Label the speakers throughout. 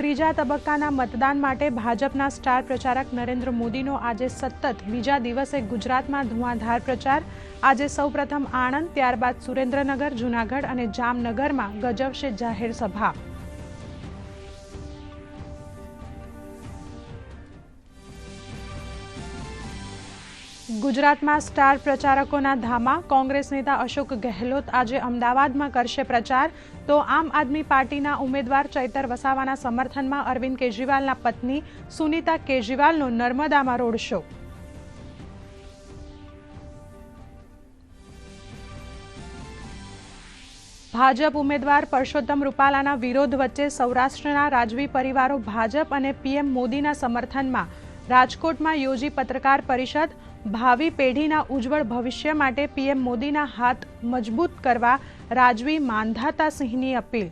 Speaker 1: ત્રીજા તબક્કાના મતદાન માટે ભાજપના સ્ટાર પ્રચારક નરેન્દ્ર મોદીનો આજે સતત, બીજા દિવસે ગુજરાતમાં ધુઆંધાર પ્રચાર. આજે સૌપ્રથમ આણંદ, ત્યારબાદ સુરેન્દ્રનગર, જૂનાગઢ અને જામનગરમાં ગજવશે જાહેર સભા. ગુજરાતમાં સ્ટાર પ્રચારકોના ધામા, કોંગ્રેસ નેતા અશોક ગેહલોત આજે અમદાવાદમાં કરશે પ્રચાર. તો આમ આદમી પાર્ટીના ઉમેદવાર ચૈતર વસાવાના સમર્થનમાં અરવિંદ કેજરીવાલના પત્ની સુનીતા કેજરીવાલનો નર્મદામાં રોડ શો. ભાજપ ઉમેદવાર પરસોત્તમ રૂપાલાના વિરોધ વચ્ચે સૌરાષ્ટ્રના રાજવી પરિવારો ભાજપ અને પીએમ મોદીના સમર્થનમાં રાજકોટમાં યોજી પત્રકાર પરિષદ ભાવિ પેઢીના ઉજ્જવળ ભવિષ્ય માટે પીએમ મોદીના હાથ મજબૂત કરવા રાજવી માંધાતા સિંહની અપીલ.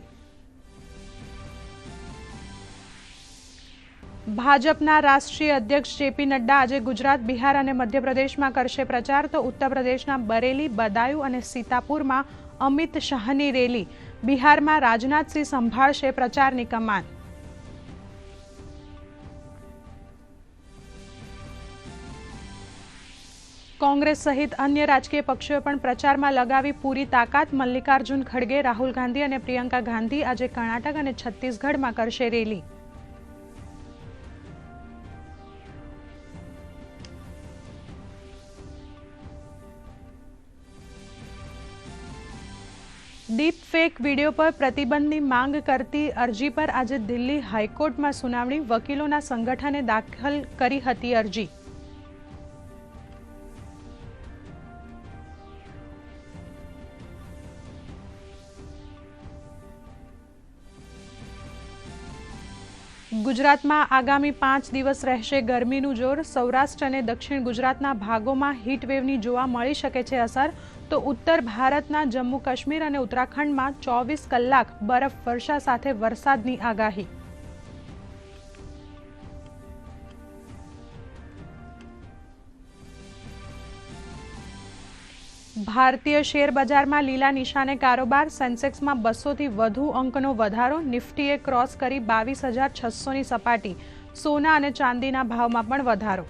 Speaker 1: ભાજપના રાષ્ટ્રીય અધ્યક્ષ જેપી નડ્ડા આજે ગુજરાત, બિહાર અને મધ્યપ્રદેશમાં કરશે પ્રચાર. તો ઉત્તર પ્રદેશના બરેલી, બદાયુ અને સીતાપુરમાં અમિત શાહની રેલી. બિહારમાં રાજનાથસિંહ સંભાળશે પ્રચારની કમાન. કોંગ્રેસ સહિત અન્ય રાજકીય પક્ષોએ પણ પ્રચારમાં લગાવી પૂરી તાકાત મલ્લિકાર્જુન ખડગે, રાહુલ ગાંધી અને પ્રિયંકા ગાંધી આજે કર્ણાટક અને છત્તીસગઢમાં કરશે રેલી. ડીપ ફેક વીડિયો પર પ્રતિબંધની માંગ કરતી અરજી પર આજે દિલ્હી હાઈકોર્ટમાં સુનાવણી વકીલોના સંગઠને દાખલ કરી હતી અરજી. ગુજરાતમાં આગામી પાંચ દિવસ રહેશે ગરમીનું જોર. સૌરાષ્ટ્ર અને દક્ષિણ ગુજરાતના ભાગોમાં હીટવેવની જોવા મળી શકે છે અસર. તો ઉત્તર ભારતના જમ્મુ કાશ્મીર અને ઉત્તરાખંડમાં ચોવીસ કલાક બરફ, વર્ષા સાથે વરસાદની આગાહી. ભારતીય શેર બજારમાં લીલા નિશાને કારોબાર સેન્સેક્સમાં બસોથી વધુ અંકનો વધારો, નિફ્ટીએ ક્રોસ કરી બાવીસ હજાર છસોની સપાટી. સોના અને ચાંદીના ભાવમાં પણ વધારો.